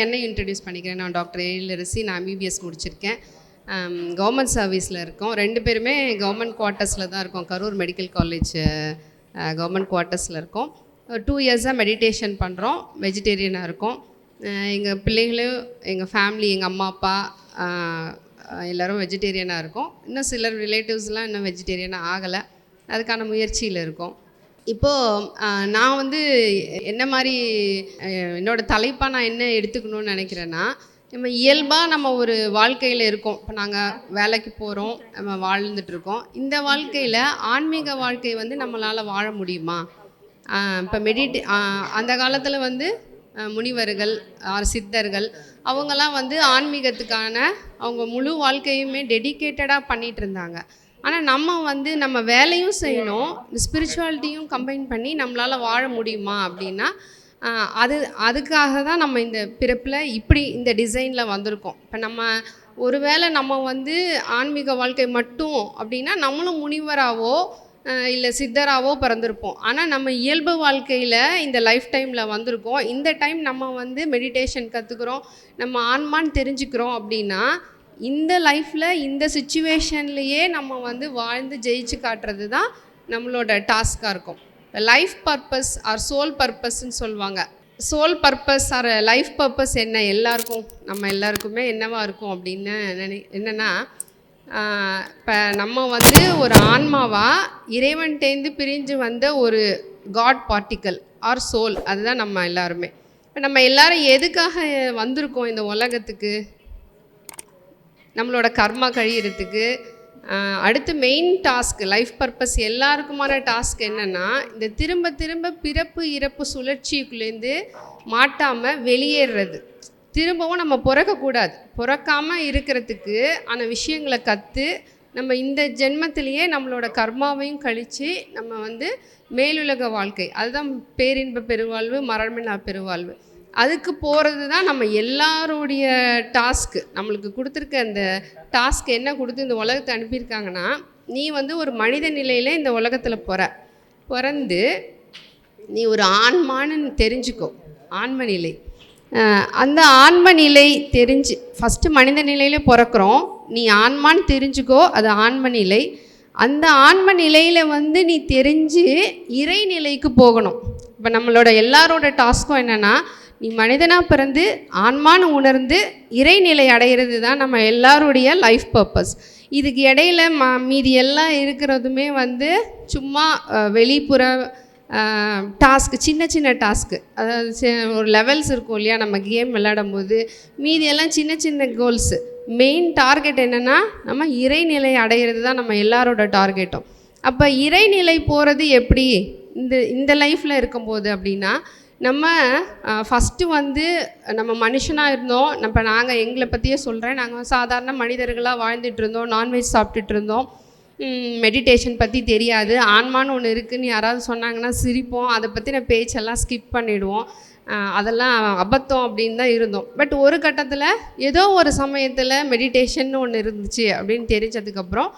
என்னை இன்ட்ரடியூஸ் பண்ணிக்கிறேன். நான் டாக்டர் எழிலரசி. நான் எம்பிபிஎஸ் முடிச்சிருக்கேன். கவர்மெண்ட் சர்வீஸில் இருக்கோம். ரெண்டு பேருமே கவர்மெண்ட் குவார்ட்டர்ஸில் தான் இருக்கோம். கரூர் மெடிக்கல் காலேஜ் கவர்மெண்ட் குவார்ட்டர்ஸில் இருக்கோம். டூ இயர்ஸாக மெடிடேஷன் பண்ணுறோம் வெஜிடேரியனாக இருக்கோம். எங்கள் பிள்ளைகளும் எங்கள் ஃபேமிலி எங்கள் அம்மா அப்பா எல்லோரும் வெஜிடேரியனாக இருக்கோம். இன்னும் சிலர் ரிலேட்டிவ்ஸ்லாம் இன்னும் வெஜிடேரியனாக ஆகலை. அதுக்கான முயற்சியில் இருக்கோம். இப்போது நான் வந்து என்ன மாதிரி என்னோடய தலைப்பாக நான் என்ன எடுத்துக்கணும்னு நினைக்கிறேன்னா நம்ம இயல்பாக நம்ம ஒரு வாழ்க்கையில் இருக்கோம். இப்போ நாங்கள் வேலைக்கு போகிறோம் நம்ம வாழ்ந்துட்டுருக்கோம் இந்த வாழ்க்கையில் ஆன்மீக வாழ்க்கை வந்து நம்மளால் வாழ முடியுமா? இப்போ மெடிடே அந்த காலத்தில் வந்து முனிவர்கள் ஆர் சித்தர்கள் அவங்கெல்லாம் வந்து ஆன்மீகத்துக்கான அவங்க முழு வாழ்க்கையுமே டெடிகேட்டடாக பண்ணிகிட்டு இருந்தாங்க. ஆனால் நம்ம வந்து நம்ம வேலையும் செய்யணும் இந்த ஸ்பிரிச்சுவாலிட்டியும் கம்பைன் பண்ணி நம்மளால் வாழ முடியுமா அப்படின்னா அது அதுக்காக தான் நம்ம இந்த பிறப்பில் இப்படி இந்த டிசைனில் வந்திருக்கோம். இப்போ நம்ம ஒருவேளை நம்ம வந்து ஆன்மீக வாழ்க்கை மட்டும் அப்படின்னா நம்மளும் முனிவராகவோ இல்லை சித்தராகவோ பிறந்திருப்போம். ஆனால் நம்ம இயல்பு வாழ்க்கையில் இந்த லைஃப் டைமில் வந்திருக்கோம். இந்த டைம் நம்ம வந்து மெடிடேஷன் கற்றுக்குறோம் நம்ம ஆன்மான்னு தெரிஞ்சுக்கிறோம் அப்படின்னா இந்த லைஃப்பில் இந்த சுச்சுவேஷன்லேயே நம்ம வந்து வாழ்ந்து ஜெயிச்சு காட்டுறது தான் நம்மளோட டாஸ்க்காக இருக்கும். லைஃப் பர்பஸ் ஆர் சோல் பர்பஸ்ன்னு சொல்லுவாங்க. Soul purpose or life purpose என்ன? எல்லாருக்கும் நம்ம எல்லாருக்குமே என்னவாக இருக்கும் அப்படின்னு நினை என்னென்னா இப்போ நம்ம வந்து ஒரு ஆன்மாவாக இறைவன்டேந்து பிரிஞ்சு வந்த ஒரு காட் பார்ட்டிக்கல் ஆர் சோல் அதுதான் நம்ம எல்லாருமே. இப்போ நம்ம எல்லாரும் எதுக்காக வந்திருக்கோம் இந்த உலகத்துக்கு? நம்மளோட கர்மா கழியறதுக்கு அடுத்து மெயின் டாஸ்க் லைஃப் பர்பஸ் எல்லாருக்குமான டாஸ்க் என்னென்னா இந்த திரும்ப திரும்ப பிறப்பு இறப்பு சுழற்சிக்குள்ளேருந்து மாட்டாமல் வெளியேறுறது திரும்பவும் நம்ம பிறக்கக்கூடாது. பிறக்காமல் இருக்கிறதுக்கு ஆன விஷயங்களை கற்று நம்ம இந்த ஜென்மத்திலேயே நம்மளோட கர்மாவையும் கழித்து நம்ம வந்து மேலுலக வாழ்க்கை. அதுதான் பேரின்ப பெருவாழ்வு மரணில்லா பெருவாழ்வு. அதுக்கு போகிறது தான் நம்ம எல்லாருடைய டாஸ்க்கு நம்மளுக்கு கொடுத்துருக்க அந்த டாஸ்க் என்ன கொடுத்து இந்த உலகத்தை அனுப்பியிருக்காங்கன்னா நீ வந்து ஒரு மனித நிலையில் இந்த உலகத்தில் பிற. பிறந்து நீ ஒரு ஆன்மான்னு தெரிஞ்சுக்கோ. ஆன்ம நிலை. அந்த ஆன்ம நிலை தெரிஞ்சு ஃபஸ்ட்டு மனித நிலையில் பிறக்கிறோம். நீ ஆன்மான்னு தெரிஞ்சுக்கோ அது ஆன்ம நிலை. அந்த ஆன்ம நிலையில் வந்து நீ தெரிஞ்சு இறைநிலைக்கு போகணும். இப்போ நம்மளோட எல்லாரோட டாஸ்க்கும் என்னென்னா நீ மனிதனாக பிறந்து ஆன்மான்னு உணர்ந்து இறைநிலை அடைகிறது தான் நம்ம எல்லாருடைய லைஃப் பர்பஸ் இதுக்கு இடையில ம மீதி எல்லாம் இருக்கிறதுமே வந்து சும்மா வெளிப்புற டாஸ்க்கு சின்ன சின்ன டாஸ்க்கு அதாவது ஒரு லெவல்ஸ் இருக்கும் இல்லையா? நம்ம கேம் விளையாடும் போது மீதி எல்லாம் சின்ன சின்ன கோல்ஸு மெயின் டார்கெட் என்னென்னா நம்ம இறைநிலை அடையிறது தான் நம்ம எல்லாரோட டார்கெட்டும் அப்போ இறைநிலை போகிறது எப்படி? இந்த இந்த லைஃப்பில் இருக்கும்போது அப்படின்னா நம்ம ஃபஸ்ட்டு வந்து நம்ம மனுஷனாக இருந்தோம். நம்ம நாங்கள் எங்களை பற்றியே சொல்கிறேன் நாங்கள் சாதாரண மனிதர்களாக வாழ்ந்துட்டு இருந்தோம். நான்வெஜ் சாப்பிட்டுட்டு இருந்தோம். மெடிடேஷன் பற்றி தெரியாது. ஆன்மான்னு ஒன்று இருக்குதுன்னு யாராவது சொன்னாங்கன்னா சிரிப்போம். அதை பற்றின பேச்செல்லாம் ஸ்கிப் பண்ணிவிடுவோம் அதெல்லாம் அபத்தம் அப்படின்னு தான் இருந்தோம். பட் ஒரு கட்டத்தில் ஏதோ ஒரு சமயத்தில் மெடிடேஷன் ஒன்று இருந்துச்சு அப்படின்னு தெரிஞ்சதுக்கப்புறம்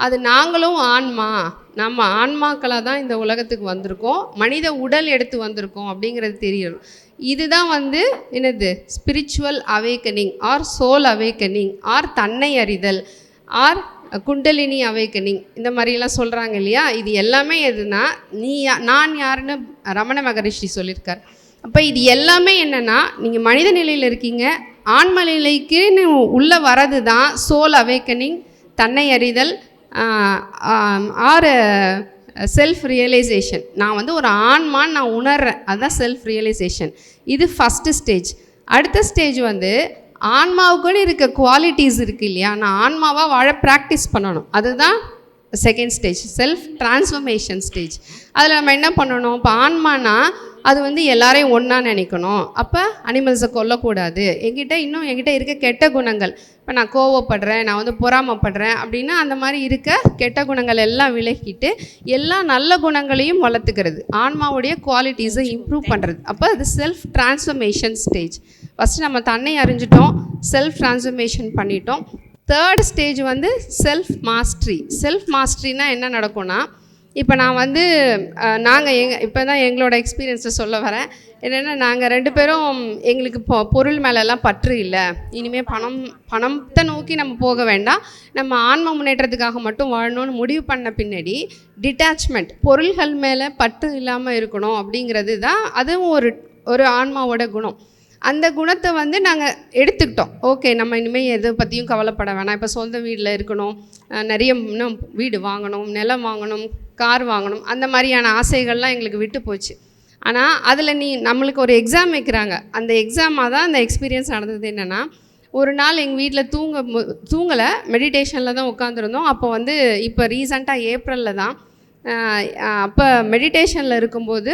அது நாங்களும் ஆன்மா. நம்ம ஆன்மாக்களாக தான் இந்த உலகத்துக்கு வந்திருக்கோம். மனித உடல் எடுத்து வந்திருக்கோம் அப்படிங்கிறது தெரியும் இதுதான் வந்து என்னது? Spiritual awakening or soul awakening or தன்னை அறிதல் ஆர் குண்டலினி அவேக்கனிங் இந்த மாதிரிலாம் சொல்கிறாங்க இல்லையா? இது எல்லாமே எதுனா நீ யா- நான் யாருன்னு ரமண மகரிஷி சொல்லியிருக்கார். அப்போ இது எல்லாமே என்னென்னா நீங்கள் மனித நிலையில் இருக்கீங்க. ஆன்ம நிலைக்குன்னு உள்ளே வரது தான் சோல் அவேக்கனிங் தன்னை அறிதல் ஆர் செல்ஃப் ரியலைசேஷன் நான் வந்து ஒரு ஆன்மான்னு நான் உணர்றேன். அதுதான் செல்ஃப் ரியலைசேஷன் இது ஃபஸ்ட்டு ஸ்டேஜ் அடுத்த ஸ்டேஜ் வந்து ஆன்மாவுக்குன்னு இருக்க குவாலிட்டிஸ் இருக்குது இல்லையா? நான் ஆன்மாவாக வாழ ப்ராக்டிஸ் பண்ணணும். அதுதான் second stage self transformation stage அதில் நம்ம என்ன பண்ணணும்? இப்போ ஆன்மானா அது வந்து எல்லாரையும் ஒன்றா நினைக்கணும். அப்போ அனிமல்ஸை கொல்லக்கூடாது. என்கிட்ட இன்னும் என்கிட்ட இருக்க கெட்ட குணங்கள். இப்போ நான் கோவப்படுறேன் நான் வந்து பொறாமப்படுறேன் அப்படின்னா அந்த மாதிரி இருக்க கெட்ட குணங்கள் எல்லாம் விலகிட்டு எல்லா நல்ல குணங்களையும் வளர்த்துக்கிறது. ஆன்மாவுடைய குவாலிட்டிஸை இம்ப்ரூவ் பண்ணுறது அப்போ அது செல்ஃப் டிரான்ஸ்ஃபர்மேஷன் ஸ்டேஜ் ஃபஸ்ட்டு நம்ம தன்னை அறிஞ்சிட்டோம் செல்ஃப் டிரான்ஸ்ஃபர்மேஷன் பண்ணிட்டோம். தேர்ட் ஸ்டேஜ் வந்து செல்ஃப் மாஸ்ட்ரி செல்ஃப் மாஸ்ட்ரினா என்ன நடக்கும்னா இப்போ நான் வந்து நாங்கள் எங் இப்போ தான் எங்களோட எக்ஸ்பீரியன்ஸை சொல்ல வரேன். என்னென்னா நாங்கள் ரெண்டு பேரும் எங்களுக்கு பொ பொருள் மேலெல்லாம் பற்று இல்லை. இனிமேல் பணம் பணத்தை நோக்கி நம்ம போக வேண்டாம். நம்ம ஆன்ம முன்னேற்றத்துக்காக மட்டும் வாழணும்னு முடிவு பண்ண பின்னாடி டிட்டாச்மெண்ட் பொருள்கள் மேலே பற்று இல்லாமல் இருக்கணும் அப்படிங்கிறது தான் அதுவும் ஒரு ஒரு ஆன்மாவோட குணம். அந்த குணத்தை வந்து நாங்கள் எடுத்துக்கிட்டோம். ஓகே நம்ம இனிமேல் எதை பற்றியும் கவலைப்பட வேணாம். இப்போ சொந்த வீட்டில் இருக்கணும். நிறைய இன்னும் வீடு வாங்கணும் நிலம் வாங்கணும் கார் வாங்கணும். அந்த மாதிரியான ஆசைகள்லாம் எங்களுக்கு விட்டு போச்சு. ஆனால் அதில் நீ நம்மளுக்கு ஒரு எக்ஸாம் வைக்கிறாங்க. அந்த எக்ஸாமாக தான் அந்த எக்ஸ்பீரியன்ஸ் நடந்தது என்னென்னா ஒரு நாள் எங்கள் வீட்டில் தூங்க தூங்கலை. மெடிடேஷனில் தான் உட்காந்துருந்தோம் அப்போ வந்து இப்போ ரீசண்டாக ஏப்ரலில் தான் அப்போ மெடிடேஷனில் இருக்கும்போது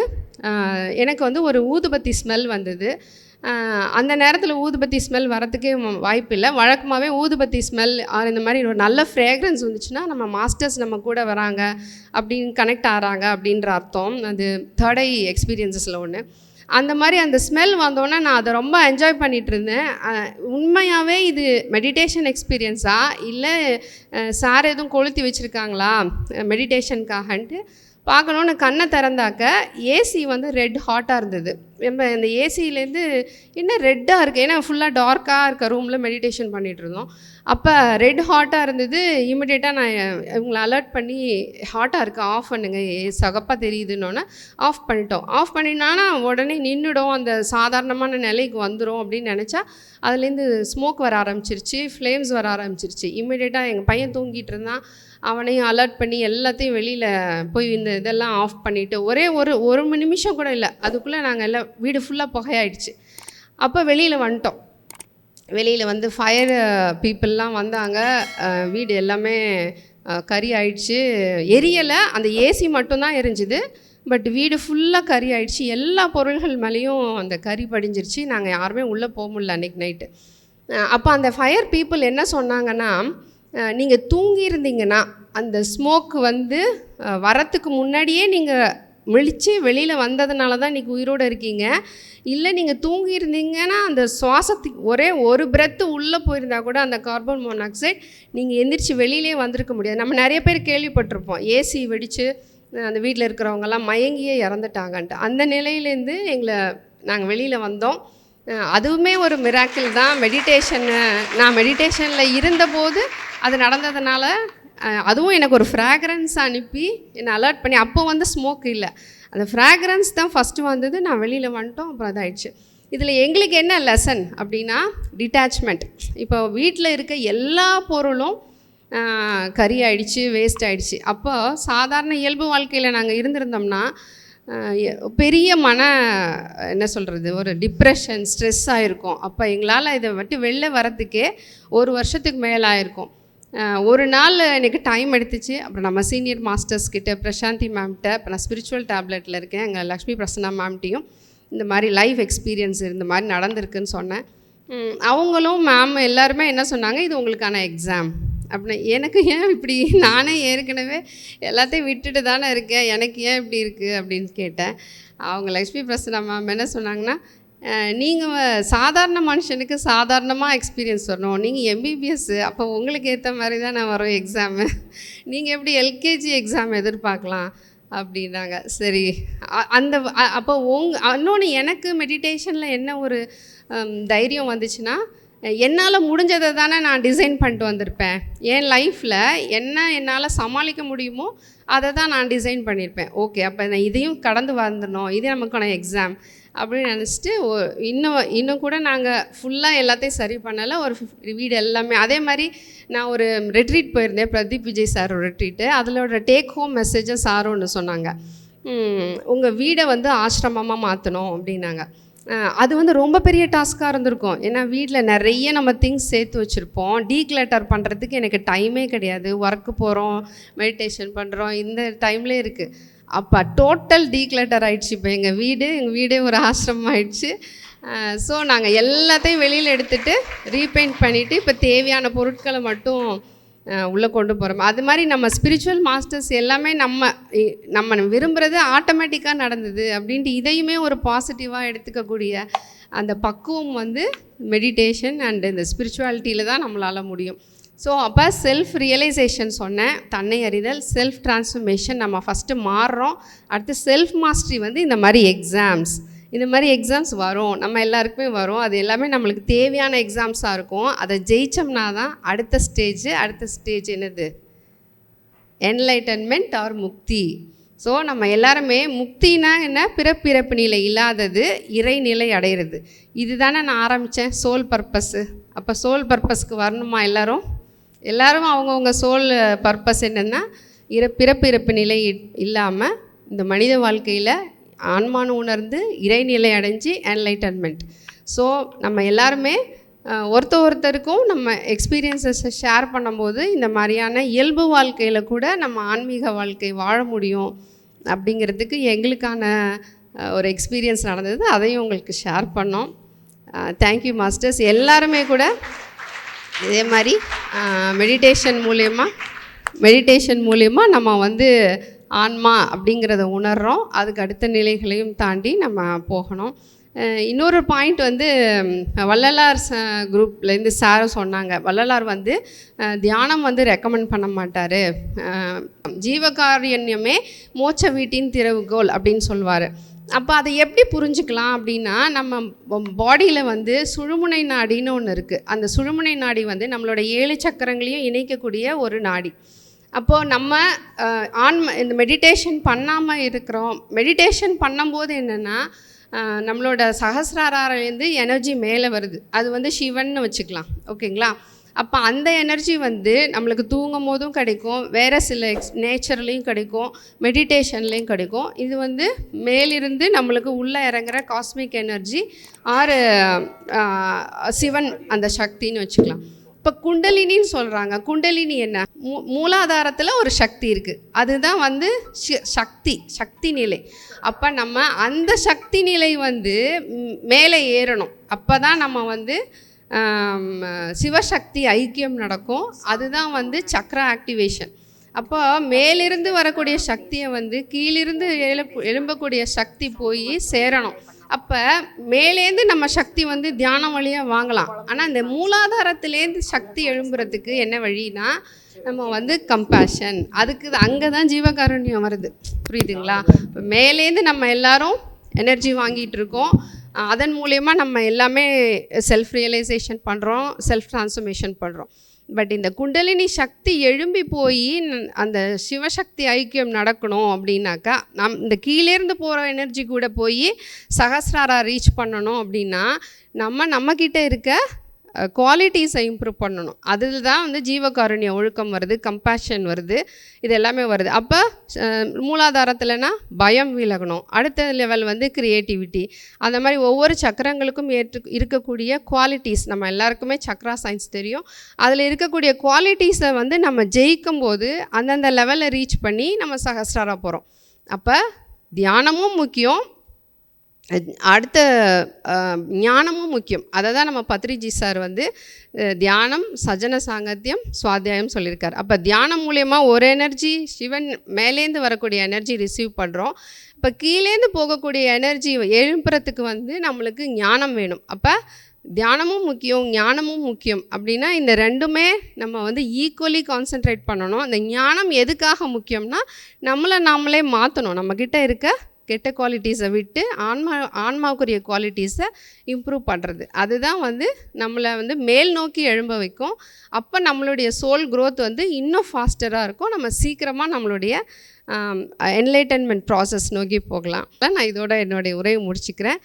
எனக்கு வந்து ஒரு ஊதுபத்தி ஸ்மெல் வந்தது. அந்த நேரத்தில் ஊதுபத்தி ஸ்மெல் வரத்துக்கே வாய்ப்பு இல்லை வழக்கமாகவே ஊதுபத்தி ஸ்மெல் இந்த மாதிரி ஒரு நல்ல ஃப்ரேக்ரன்ஸ் வந்துச்சுன்னா நம்ம மாஸ்டர்ஸ் நம்ம கூட வராங்க அப்படின்னு கனெக்ட் ஆகிறாங்க அப்படின்ற அர்த்தம். அது தேர்ட் ஐ எக்ஸ்பீரியன்ஸஸில் ஒன்று அந்த மாதிரி அந்த ஸ்மெல் வந்தோடனே நான் அதை ரொம்ப என்ஜாய் பண்ணிகிட்டு இருந்தேன் உண்மையாகவே இது மெடிடேஷன் எக்ஸ்பீரியன்ஸா இல்லை சார் எதுவும் கொளுத்தி வச்சுருக்காங்களா? மெடிடேஷனுக்காகன்ட்டு பார்க்கணுன்னு கண்ணை திறந்தாக்க ஏசி வந்து ரெட் ஹாட்டாக இருந்தது. நம்ம இந்த ஏசியிலேருந்து என்ன ரெட்டாக இருக்குது ஏன்னா ஃபுல்லாக டார்க்காக இருக்க ரூமில் மெடிடேஷன் பண்ணிகிட்டு இருந்தோம். அப்போ ரெட் ஹாட்டாக இருந்தது. இமிடியேட்டாக நான் இவங்களை அலர்ட் பண்ணி ஹாட்டாக இருக்குது ஆஃப் பண்ணுங்கள் ஏ சகப்பாக தெரியுதுன்னொன்னே ஆஃப் பண்ணிட்டோம். ஆஃப் பண்ணினானா உடனே நின்றுடும் அந்த சாதாரணமான நிலைக்கு வந்துடும் அப்படின்னு நினச்சா அதுலேருந்து ஸ்மோக் வர ஆரம்பிச்சிருச்சு ஃப்ளேம்ஸ் வர ஆரம்பிச்சிருச்சு. இமிடியேட்டாக எங்கள் பையன் தூங்கிட்டு இருந்தான். அவனையும் அலர்ட் பண்ணி எல்லாத்தையும் வெளியில் போய் இந்த இதெல்லாம் ஆஃப் பண்ணிவிட்டு ஒரே ஒரு ஒரு நிமிஷம் கூட இல்லை. அதுக்குள்ளே நாங்கள் எல்லாம் வீடு ஃபுல்லாக புகையாயிடுச்சு. அப்போ வெளியில் வந்துட்டோம். வெளியில் வந்து ஃபயர் பீப்புளெலாம் வந்தாங்க. வீடு எல்லாமே கறி ஆயிடுச்சு எரியலை. அந்த ஏசி மட்டும்தான் எரிஞ்சுது. பட் வீடு ஃபுல்லாக கறி ஆயிடுச்சு எல்லா பொருள்கள் மேலேயும் அந்த கறி படிஞ்சிருச்சு. நாங்கள் யாருமே உள்ளே போக முடியல அன்றைக்கி நைட்டு அப்போ அந்த ஃபயர் பீப்புள் என்ன சொன்னாங்கன்னா நீங்கள் தூங்கியிருந்தீங்கன்னா அந்த ஸ்மோக் வந்து வரத்துக்கு முன்னாடியே நீங்கள் விழித்து வெளியில் வந்ததுனால தான் இன்றைக்கி உயிரோடு இருக்கீங்க. இல்லை நீங்கள் தூங்கியிருந்தீங்கன்னா அந்த சுவாசத்துக்கு ஒரே ஒரு பிரெத்து உள்ளே போயிருந்தா கூட அந்த கார்பன் மோனாக்சைடு நீங்கள் எந்திரிச்சு வெளியிலே வந்திருக்க முடியாது. நம்ம நிறைய பேர் கேள்விப்பட்டிருப்போம். ஏசி வெடித்து அந்த வீட்டில் இருக்கிறவங்கெல்லாம் மயங்கியே இறந்துட்டாங்கன்ட்டு. அந்த நிலையிலேருந்து எங்களை நாங்கள் வெளியில் வந்தோம். அதுவுமே ஒரு மிராக்கிள் தான். மெடிடேஷனு நான் மெடிடேஷனில் இருந்தபோது அது நடந்ததுனால அதுவும் எனக்கு ஒரு ஃப்ராக்ரன்ஸ் அனுப்பி என்னை அலர்ட் பண்ணி அப்போ வந்து ஸ்மோக் இல்லை. அந்த ஃப்ராக்ரன்ஸ் தான் ஃபஸ்ட்டு வந்தது. நான் வெளியில் வந்துட்டோம். அப்புறம் அதாயிடுச்சு இதில் எங்களுக்கு என்ன லெசன் அப்படின்னா டிட்டாச்மெண்ட் இப்போ வீட்டில் இருக்க எல்லா பொருளும் கறி ஆயிடுச்சு வேஸ்ட் ஆயிடுச்சு. அப்போ சாதாரண இயல்பு வாழ்க்கையில் நாங்கள் இருந்திருந்தோம்னா பெரிய மன என்ன சொல்கிறது ஒரு டிப்ரெஷன் ஸ்ட்ரெஸ் ஆகிருக்கும் அப்போ எங்களால் இதை விட்டு வெளில வரத்துக்கே ஒரு வருஷத்துக்கு மேலே ஆயிருக்கும் ஒரு நாள் எனக்கு டைம் எடுத்துச்சு. அப்புறம் நம்ம சீனியர் மாஸ்டர்ஸ் கிட்ட பிரசாந்தி மேம்கிட்ட இப்போ நான் ஸ்பிரிச்சுவல் டேப்லெட்டில் இருக்கேன். எங்கள் லக்ஷ்மி பிரசன்னா மேம்கிட்டையும் இந்த மாதிரி லைஃப் எக்ஸ்பீரியன்ஸ் இந்த மாதிரி நடந்திருக்குன்னு சொன்னேன். அவங்களும் மேம் எல்லாருமே என்ன சொன்னாங்க இது உங்களுக்கான எக்ஸாம் அப்படின்னா எனக்கு ஏன் இப்படி? நானே ஏற்கனவே எல்லாத்தையும் விட்டுட்டு தானே இருக்கேன். எனக்கு ஏன் இப்படி இருக்குது அப்படின்னு கேட்டேன். அவங்க லக்ஷ்மி பிரசன்னா மேம் என்ன சொன்னாங்கன்னா நீங்கள் சாதாரண மனுஷனுக்கு சாதாரணமாக எக்ஸ்பீரியன்ஸ் வரணும். நீங்கள் எம்பிபிஎஸ்ஸு அப்போ உங்களுக்கு ஏற்ற மாதிரி தான் நான் வரோம் எக்ஸாமு நீங்கள் எப்படி எல்கேஜி எக்ஸாம் எதிர்பார்க்கலாம்? அப்படின்னாங்க. சரி. அந்த அப்போ உங் இன்னொன்று எனக்கு மெடிடேஷனில் என்ன ஒரு தைரியம் வந்துச்சுன்னா என்னால் முடிஞ்சதை தானே நான் டிசைன் பண்ணிட்டு வந்திருப்பேன். என் லைஃப்பில் என்ன என்னால் சமாளிக்க முடியுமோ அதை தான் நான் டிசைன் பண்ணியிருப்பேன் ஓகே அப்போ நான் இதையும் கடந்து வந்துடணும். இது நமக்கான எக்ஸாம் அப்படின்னு நினச்சிட்டு இன்னும் இன்னும் கூட நாங்கள் ஃபுல்லாக எல்லாத்தையும் சரி பண்ணலை. ஒரு வீடு எல்லாமே அதே மாதிரி நான் ஒரு ரெட்ரீட் போயிருந்தேன். பிரதீப் விஜய் சார் ரெட்ரீட்டு அதிலோட டேக் ஹோம் மெசேஜை சாரும் ஒன்று சொன்னாங்க. உங்கள் வீடை வந்து ஆசிரமமாக மாற்றணும் அப்படின்னாங்க. அது வந்து ரொம்ப பெரிய டாஸ்க்காக இருந்திருக்கும். ஏன்னா வீட்டில் நிறைய நம்ம திங்ஸ் சேர்த்து வச்சுருப்போம். டீக்ளட்டர் பண்ணுறதுக்கு எனக்கு டைமே கிடையாது. ஒர்க்கு போகிறோம் மெடிடேஷன் பண்ணுறோம் இந்த டைம்லேயே இருக்குது அப்போ டோட்டல் டீக்ளட்டர் ஆகிடுச்சு இப்போ எங்கள் வீடு எங்கள் வீடே ஒரு ஆசிரமம் ஆயிடுச்சு. ஸோ நாங்கள் எல்லாத்தையும் வெளியில் எடுத்துகிட்டு ரீபெயிண்ட் பண்ணிவிட்டு இப்போ தேவையான பொருட்களை மட்டும் உள்ளே கொண்டு போகிறோம் அது மாதிரி நம்ம ஸ்பிரிச்சுவல் மாஸ்டர்ஸ் எல்லாமே நம்ம நம்ம விரும்புகிறது ஆட்டோமேட்டிக்காக நடந்தது அப்படின்ட்டு இதையுமே ஒரு பாசிட்டிவாக எடுத்துக்கக்கூடிய அந்த பக்குவம் வந்து மெடிடேஷன் அண்ட் இந்த ஸ்பிரிச்சுவாலிட்டியில் தான் நம்மளால் முடியும். ஸோ அப்போ செல்ஃப் ரியலைசேஷன் சொன்னேன். தன்னை அறிதல் செல்ஃப் டிரான்ஸ்ஃபர்மேஷன் நம்ம ஃபஸ்ட்டு மாறுறோம். அடுத்து செல்ஃப் மாஸ்டரி வந்து இந்த மாதிரி எக்ஸாம்ஸ் இந்த மாதிரி எக்ஸாம்ஸ் வரும். நம்ம எல்லாருக்குமே வரும். அது எல்லாமே நம்மளுக்கு தேவையான எக்ஸாம்ஸாக இருக்கும். அதை ஜெயித்தோம்னா தான் அடுத்த ஸ்டேஜ் அடுத்த ஸ்டேஜ் என்னது? என்லைட்டன்மெண்ட் ஆர் முக்தி. ஸோ நம்ம எல்லாருமே முக்தினா என்ன? பிறப்பிறப்பு நிலை இல்லாதது இறைநிலை அடையிறது. இதுதானே நான் ஆரம்பித்தேன் சோல் பர்பஸ்ஸு அப்போ சோல் பர்பஸ்க்கு வரணுமா எல்லோரும்? எல்லாரும் அவங்கவுங்க சோல் பர்பஸ் என்னென்னா இற பிறப்பிறப்பு நிலை இல்லாமல் இந்த மனித வாழ்க்கையில் ஆன்மானு உணர்ந்து இறைநிலை அடைஞ்சு என்லைட்டன்மெண்ட் ஸோ நம்ம எல்லாருமே ஒருத்த ஒருத்தர் ஒருத்தருக்கும் நம்ம எக்ஸ்பீரியன்ஸஸை ஷேர் பண்ணும்போது இந்த மாதிரியான இயல்பு வாழ்க்கையில் கூட நம்ம ஆன்மீக வாழ்க்கை வாழ முடியும் அப்படிங்கிறதுக்கு எங்களுக்கான ஒரு எக்ஸ்பீரியன்ஸ் நடந்தது. அதையும் உங்களுக்கு ஷேர் பண்ணோம். தேங்க்யூ மாஸ்டர்ஸ் எல்லாருமே கூட இதே மாதிரி மெடிடேஷன் மூலயமா மெடிடேஷன் மூலயமா நம்ம வந்து ஆன்மா அப்படிங்கிறத உணர்கிறோம் அதுக்கு அடுத்த நிலைகளையும் தாண்டி நம்ம போகணும். இன்னொரு பாயிண்ட் வந்து வள்ளலார் ச குரூப்லேருந்து சாரும் சொன்னாங்க. வள்ளலார் வந்து தியானம் வந்து ரெக்கமெண்ட் பண்ண மாட்டார். ஜீவகாரியண்யமே மோட்ச வீட்டின் திறவுகோல் அப்படின்னு சொல்லுவார் அப்போ அதை எப்படி புரிஞ்சுக்கலாம் அப்படின்னா நம்ம பாடியில் வந்து சுழுமுனை நாடின்னு ஒன்று இருக்குது அந்த சுழுமுனை நாடி வந்து நம்மளோட ஏழு சக்கரங்களையும் இணைக்கக்கூடிய ஒரு நாடி. அப்போது நம்ம ஆன்ம இந்த மெடிடேஷன் பண்ணாமல் இருக்கிறோம். மெடிடேஷன் பண்ணும்போது என்னென்னா நம்மளோட சகசிராரிலேருந்து எனர்ஜி மேலே வருது. அது வந்து சிவன் வச்சுக்கலாம். ஓகேங்களா? அப்போ அந்த எனர்ஜி வந்து நம்மளுக்கு தூங்கும் போதும் கிடைக்கும். வேறு சில எக்ஸ் நேச்சர்லேயும் கிடைக்கும். மெடிடேஷன்லேயும் கிடைக்கும். இது வந்து மேலிருந்து நம்மளுக்கு உள்ளே இறங்குற காஸ்மிக் எனர்ஜி ஆறு சிவன் அந்த சக்தின்னு வச்சுக்கலாம். இப்போ குண்டலினின்னு சொல்கிறாங்க குண்டலினி என்ன? மூ மூலாதாரத்தில் ஒரு சக்தி இருக்குது அதுதான் வந்து சக்தி சக்தி நிலை. அப்போ நம்ம அந்த சக்தி நிலை வந்து மேலே ஏறணும். அப்போ தான் நம்ம வந்து சிவசக்தி ஐக்கியம் நடக்கும். அதுதான் வந்து சக்ரா ஆக்டிவேஷன். அப்போ மேலிருந்து வரக்கூடிய சக்தியை வந்து கீழிருந்து எழு எழும்பக்கூடிய சக்தி போய் சேரணும். அப்போ மேலேருந்து நம்ம சக்தி வந்து தியானம் வழியாக வாங்கலாம். ஆனால் இந்த மூலாதாரத்திலேருந்து சக்தி எழும்புறதுக்கு என்ன வழினா நம்ம வந்து கம்பேஷன் அதுக்கு அங்கே தான் ஜீவகாருண்யம் வருது. புரியுதுங்களா? இப்போ மேலேருந்து நம்ம எல்லாரும் எனர்ஜி வாங்கிட்டு இருக்கோம் அதன் மூலயமா நம்ம எல்லாமே செல்ஃப் ரியலைசேஷன் பண்ணுறோம் செல்ஃப் ட்ரான்ஸ்ஃபர்மேஷன் பண்ணுறோம் பட் இந்த குண்டலினி சக்தி எழும்பி போய் அந்த சிவசக்தி ஐக்கியம் நடக்கணும் அப்படின்னாக்கா நம் இந்த கீழேருந்து போகிற எனர்ஜி கூட போய் சகசிராரா ரீச் பண்ணணும் அப்படின்னா நம்ம நம்மக்கிட்ட இருக்க குவாலிட்டிஸை இம்ப்ரூவ் பண்ணணும். அதில் தான் வந்து ஜீவகாருண்ய ஒழுக்கம் வருது கம்பேஷன் வருது இது எல்லாமே வருது. அப்போ மூலாதாரத்தில்னா பயம் விலகணும். அடுத்த லெவல் வந்து க்ரியேட்டிவிட்டி அந்த மாதிரி ஒவ்வொரு சக்கரங்களுக்கும் ஏற்று இருக்கக்கூடிய குவாலிட்டிஸ் நம்ம எல்லாருக்குமே சக்ரா சயின்ஸ் தெரியும். அதில் இருக்கக்கூடிய குவாலிட்டிஸை வந்து நம்ம ஜெயிக்கும் போது அந்தந்த லெவலில் ரீச் பண்ணி நம்ம சகஸ்டாராக போகிறோம் அப்போ தியானமும் முக்கியம் அடுத்த ஞானமும் முக்கியம். அதை தான் நம்ம பத்ரிஜி சார் வந்து தியானம் சஜன சாங்கத்தியம் சுவாத்தியாயம் சொல்லியிருக்கார். அப்போ தியானம் மூலயமா ஒரு எனர்ஜி சிவன் மேலேந்து வரக்கூடிய எனர்ஜி ரிசீவ் பண்ணுறோம் இப்போ கீழேந்து போகக்கூடிய எனர்ஜி எழுப்புறதுக்கு வந்து நம்மளுக்கு ஞானம் வேணும். அப்போ தியானமும் முக்கியம் ஞானமும் முக்கியம் அப்படின்னா இந்த ரெண்டுமே நம்ம வந்து ஈக்குவலி கான்சென்ட்ரேட் பண்ணணும். அந்த ஞானம் எதுக்காக முக்கியம்னா நம்மளை நாமளே மாற்றணும் நம்மக்கிட்ட இருக்க கெட்ட குவாலிட்டிஸை விட்டு ஆன்மா ஆன்மாவுக்குரிய குவாலிட்டிஸை இம்ப்ரூவ் பண்ணுறது அதுதான் வந்து நம்மளை வந்து மேல் நோக்கி எழும்ப வைக்கும். அப்போ நம்மளுடைய சோல் க்ரோத் வந்து இன்னும் ஃபாஸ்டராக இருக்கும். நம்ம சீக்கிரமாக நம்மளுடைய என்லைட்டன்மெண்ட் ப்ராசஸ் நோக்கி போகலாம். நான் இதோட என்னுடைய உரையை முடிச்சுக்கிறேன்.